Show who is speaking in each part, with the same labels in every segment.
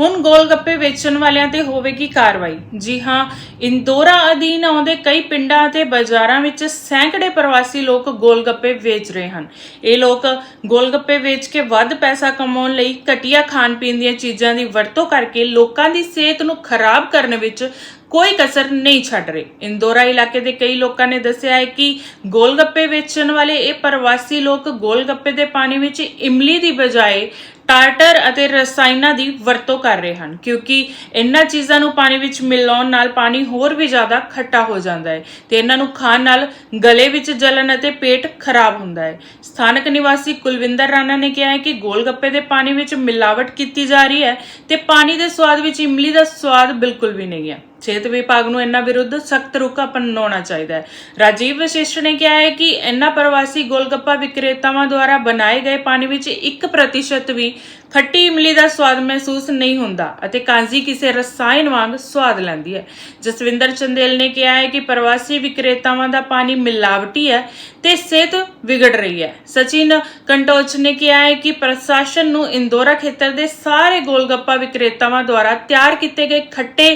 Speaker 1: ਹੁਣ ਗੋਲਗੱਪੇ ਵੇਚਣ ਵਾਲਿਆਂ ਤੇ ਹੋਵੇਗੀ ਕਾਰਵਾਈ। ਜੀ ਹਾਂ, ਇੰਦੋਰਾ ਅਧੀਨ ਆਉਂਦੇ ਕਈ ਪਿੰਡਾਂ ਅਤੇ ਬਾਜ਼ਾਰਾਂ ਵਿੱਚ ਸੈਂਕੜੇ ਪ੍ਰਵਾਸੀ ਲੋਕ ਗੋਲਗੱਪੇ ਵੇਚ ਰਹੇ ਹਨ। ਇਹ ਲੋਕ ਗੋਲਗੱਪੇ ਵੇਚ ਕੇ ਵੱਧ ਪੈਸਾ ਕਮਾਉਣ ਲਈ ਘਟੀਆ ਖਾਣ ਪੀਣ ਦੀਆਂ ਚੀਜ਼ਾਂ ਦੀ ਵਰਤੋਂ ਕਰਕੇ ਲੋਕਾਂ ਦੀ ਸਿਹਤ ਨੂੰ ਖਰਾਬ ਕਰਨ ਵਿੱਚ ਕੋਈ ਕਸਰ ਨਹੀਂ ਛੱਡ ਰਹੇ। ਇੰਦੋਰਾ ਇਲਾਕੇ ਦੇ ਕਈ ਲੋਕਾਂ ਨੇ ਦੱਸਿਆ ਹੈ ਕਿ ਗੋਲਗੱਪੇ ਵੇਚਣ ਵਾਲੇ ਇਹ ਪ੍ਰਵਾਸੀ ਲੋਕ ਗੋਲਗੱਪੇ ਦੇ ਪਾਣੀ ਵਿੱਚ ਇਮਲੀ ਦੀ ਬਜਾਏ ਟਾਰਟਰ ਅਤੇ ਰਸਾਇਣਾਂ ਦੀ ਵਰਤੋਂ ਕਰ ਰਹੇ ਹਨ, ਕਿਉਂਕਿ ਇਹਨਾਂ ਚੀਜ਼ਾਂ ਨੂੰ ਪਾਣੀ ਵਿੱਚ ਮਿਲਾਉਣ ਨਾਲ ਪਾਣੀ ਹੋਰ ਵੀ ਜ਼ਿਆਦਾ ਖੱਟਾ ਹੋ ਜਾਂਦਾ ਹੈ ਤੇ ਇਹਨਾਂ ਨੂੰ ਖਾਣ ਨਾਲ ਗਲੇ ਵਿੱਚ ਜਲਨ ਅਤੇ ਪੇਟ ਖਰਾਬ ਹੁੰਦਾ ਹੈ। ਸਥਾਨਕ ਨਿਵਾਸੀ ਕੁਲਵਿੰਦਰ ਰਾਣਾ ਨੇ ਕਿਹਾ ਹੈ ਕਿ ਗੋਲਗੱਪੇ ਦੇ ਪਾਣੀ ਵਿੱਚ ਮਿਲਾਵਟ ਕੀਤੀ ਜਾ ਰਹੀ ਹੈ ਤੇ ਪਾਣੀ ਦੇ ਸਵਾਦ ਵਿੱਚ ਇਮਲੀ ਦਾ ਸਵਾਦ ਬਿਲਕੁਲ ਵੀ ਨਹੀਂ ਹੈ। ਸਿਹਤ ਵਿਭਾਗ ਨੂੰ ਇਹਨਾਂ ਵਿਰੁੱਧ ਸਖਤ ਰੁਖ ਅਪਣਾਉਣਾ ਚਾਹੀਦਾ ਹੈ। ਰਾਜੀਵ ਵਸ਼ਿਸ਼ਟ ਨੇ ਕਿਹਾ ਹੈ ਕਿ ਇਹਨਾਂ ਪ੍ਰਵਾਸੀ ਗੋਲਗੱਪਾ ਵਿਕਰੇਤਾਵਾਂ ਦੁਆਰਾ ਬਣਾਏ ਗਏ ਪਾਣੀ ਵਿੱਚ 1% ਵੀ ਖੱਟੀ ਇਮਲੀ ਦਾ ਸਵਾਦ ਮਹਿਸੂਸ ਨਹੀਂ ਹੁੰਦਾ ਅਤੇ ਕਾਂਜੀ ਕਿਸੇ ਰਸਾਇਣ ਵਾਂਗ ਸਵਾਦ ਲੈਂਦੀ ਹੈ। ਜਸਵਿੰਦਰ ਚੰਦੇਲ ਨੇ ਕਿਹਾ ਹੈ ਕਿ ਪ੍ਰਵਾਸੀ ਵਿਕਰੇਤਾਵਾਂ ਦਾ ਪਾਣੀ ਮਿਲਾਵਟੀ ਹੈ ਤੇ ਸਿਹਤ ਵਿਗੜ ਰਹੀ ਹੈ। ਸਚਿਨ ਕੰਟੋਚ ਨੇ ਕਿਹਾ ਹੈ ਕਿ ਪ੍ਰਸ਼ਾਸਨ ਨੂੰ ਇੰਦੋਰਾ ਖੇਤਰ ਦੇ ਸਾਰੇ ਗੋਲਗੱਪਾ ਵਿਕਰੇਤਾਵਾਂ ਦੁਆਰਾ ਤਿਆਰ ਕੀਤੇ ਗਏ ਖੱਟੇ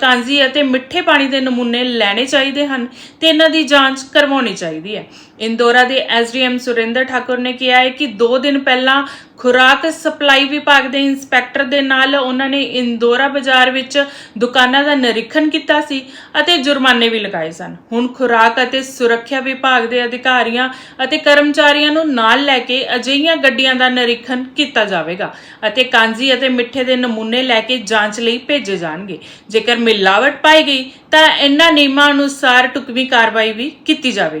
Speaker 1: ਕਾਂਜੀ ਅਤੇ ਮਿੱਠੇ ਪਾਣੀ ਦੇ ਨਮੂਨੇ ਲੈਣੇ ਚਾਹੀਦੇ ਹਨ ਤੇ ਇਹਨਾਂ ਦੀ ਜਾਂਚ ਕਰਵਾਉਣੀ ਚਾਹੀਦੀ ਹੈ। ਇੰਦੋਰਾ ਦੇ ਐਸਡੀਐਮ ਸੁਰਿੰਦਰ ਠਾਕੁਰ ਨੇ ਕਿਹਾ ਹੈ ਕਿ 2 ਦਿਨ ਪਹਿਲਾਂ ਖੁਰਾਕ ਸਪਲਾਈ ਵਿਭਾਗ ਦੇ ਇੰਸਪੈਕਟਰ ਦੇ ਨਾਲ ਉਹਨਾਂ ਨੇ ਇੰਦੋਰਾ ਬਾਜ਼ਾਰ ਵਿੱਚ ਦੁਕਾਨਾਂ ਦਾ ਨਿਰੀਖਣ ਕੀਤਾ ਸੀ ਅਤੇ ਜੁਰਮਾਨੇ ਵੀ ਲਗਾਏ ਸਨ। ਹੁਣ ਖੁਰਾਕ ਅਤੇ ਸੁਰੱਖਿਆ ਵਿਭਾਗ ਦੇ ਅਧਿਕਾਰੀਆਂ ਅਤੇ ਕਰਮਚਾਰੀਆਂ ਨੂੰ ਨਾਲ ਲੈ ਕੇ ਅਜਿਹੀਆਂ ਗੱਡੀਆਂ ਦਾ ਨਿਰੀਖਣ ਕੀਤਾ ਜਾਵੇਗਾ ਅਤੇ ਕਾਂਜੀ ਅਤੇ ਮਿੱਠੇ ਦੇ ਨਮੂਨੇ ਲੈ ਕੇ ਜਾਂਚ ਲਈ ਭੇਜੇ ਜਾਣਗੇ। ਜੇਕਰ ਮਿਲਾਵਟ ਪਾਈ ਗਈ ਤਾਂ ਇਹਨਾਂ ਨਿਯਮਾਂ ਅਨੁਸਾਰ ਟੁਕਵੀਂ ਕਾਰਵਾਈ ਵੀ ਕੀਤੀ ਜਾਵੇਗੀ।